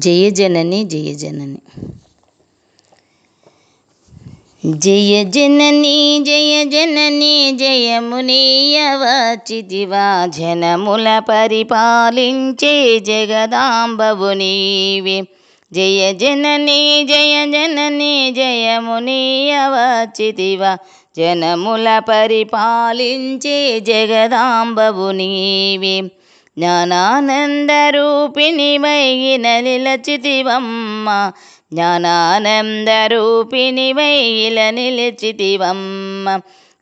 జయ జనని జయ జనని. జయ జనని జయ జనని జయమునీయవచితివా జనముల పరిపాలించే జగదాంబవు నీవే జయ జనని జయ జనని జయమునీయవచితివా జనముల పరిపాలించే జగదాంబవు నీవే జ్ఞానానందరూపిణి వైన నిలచితివమ్మ జ్ఞానానందరూపిణి వైల నిలిచితివమ్మ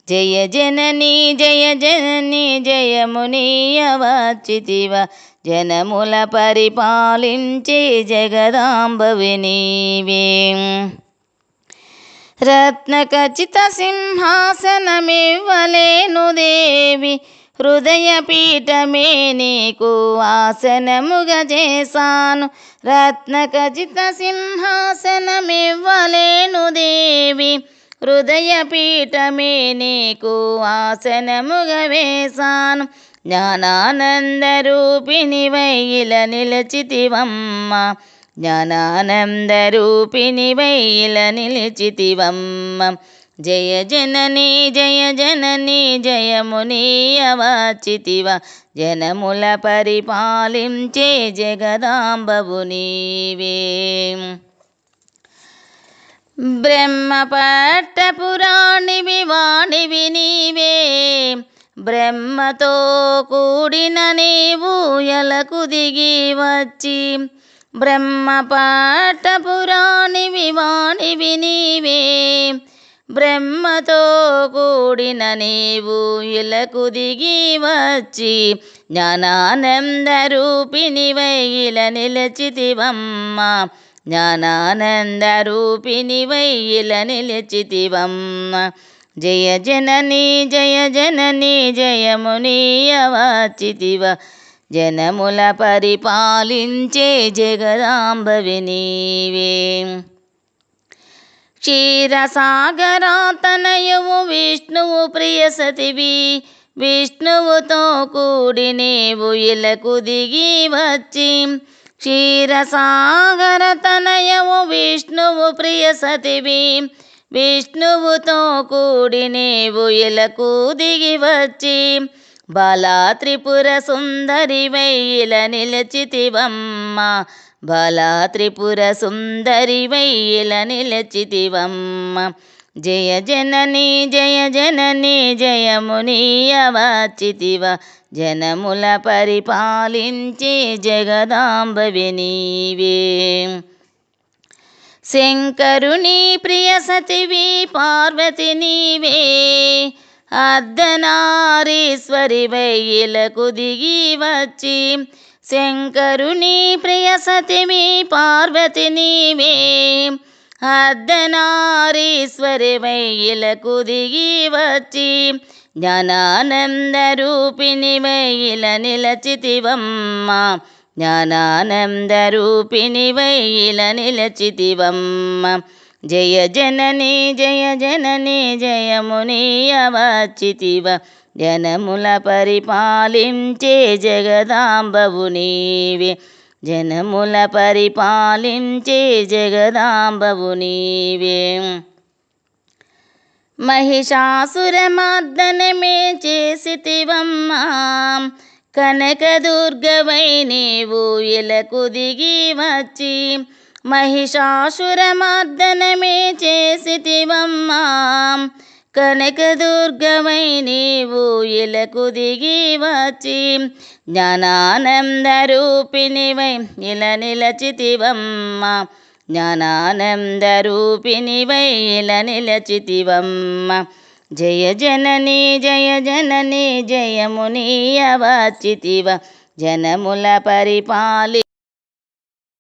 జయ జనని జయ జనని జయమునీయవచితివ జనముల పరిపాలించే జగదాంబవి నీవే రత్నఖచిత సింహాసనమివ్వలేను దేవి. హృదయ పీఠమే నీకు ఆసనముగా చేశాను. రత్నఖచిత సింహాసనమివ్వలేను దేవి. హృదయ పీఠమే నీకు ఆసనముగా వేశాను. జ్ఞానానందరూపిణి వైల నిలచితివమ్మ. జ్ఞానానందరూపిణి వైల నిలిచితివమ్మ. జయ జనని జయ జనని జయమునీయవాచితివ జనముల పరిపాలించే జగదాంబవు నీవే బ్రహ్మపట్టపురాణివి వాణివి నీవే. బ్రహ్మతో కూడిన నీవు ఎలకు దిగి వచ్చి. బ్రహ్మ పట్టపురాణివి వాణివి నీవే. బ్రహ్మతో కూడిన నీవు ఇలకు దిగి వచ్చి జ్ఞానానందరూపిణి వైల నిలచితివమ్మ. జ్ఞానానందరూపిణి వైల నిలచితివమ్మ. జయ జనని జయ జనని జయమునీయవాచితివ జనముల పరిపాలించే జగదాంబవి నీవే. క్షీరసాగరాతనయువు విష్ణువు ప్రియ సతివి. విష్ణువుతో కూడి నీవు ఇలకు దిగి వచ్చి. క్షీరసాగర తనయవు విష్ణువు ప్రియ సతివి. విష్ణువుతో కూడి నీవు ఇలకు దిగి వచ్చి. బాలా త్రిపుర సుందరి వైల నిలచితివమ్మ. బలా త్రిపుర సుందరి వైల నిలచితివమ్మ. జయ జనని జయ జనని జయమునీయవాచితివ జనముల పరిపాలించే జగదాంబవి నీవే. శంకరుని ప్రియ సతివి పార్వతి నీవే. అర్ధనారీశ్వరి వైలకు దిగి వచ్చి శంకరుని ప్రియ సతిమి పార్వతి నీవే. అర్ధనారీశ్వరి వైలకు దిగి వచ్చి జ్ఞానానంద జ్ఞానానందరూపిణి వైల నిలచితివమ్మ. జ్ఞానానంద జ్ఞానానందరూపిణి వైల నిలచితివమ్మ. జయ జనని జయ జనని జయమునీయవాచితివ జనముల పరిపాలించే జగదాంబవు నీవే. జనముల పరిపాలించే జగదాంబవు నీవే. మహిషాసురమర్దనమే చేసితివమ్మ. కనకదుర్గవై నీవు ఇలకు దిగి వచ్చి. మహిషాసురమర్దనమే చేసితివమ్మ. కనకదుర్గమై నీవు ఇలకు దిగి వచ్చి జ్ఞానానందరూపిణి వై ఇల నిలచితివమ్మ. జ్ఞానానందరూపిణి వై ఇల నిలచితివమ్మ. జయ జనని జయ జనని జయమునీయవాచితివ జనముల పరిపాలి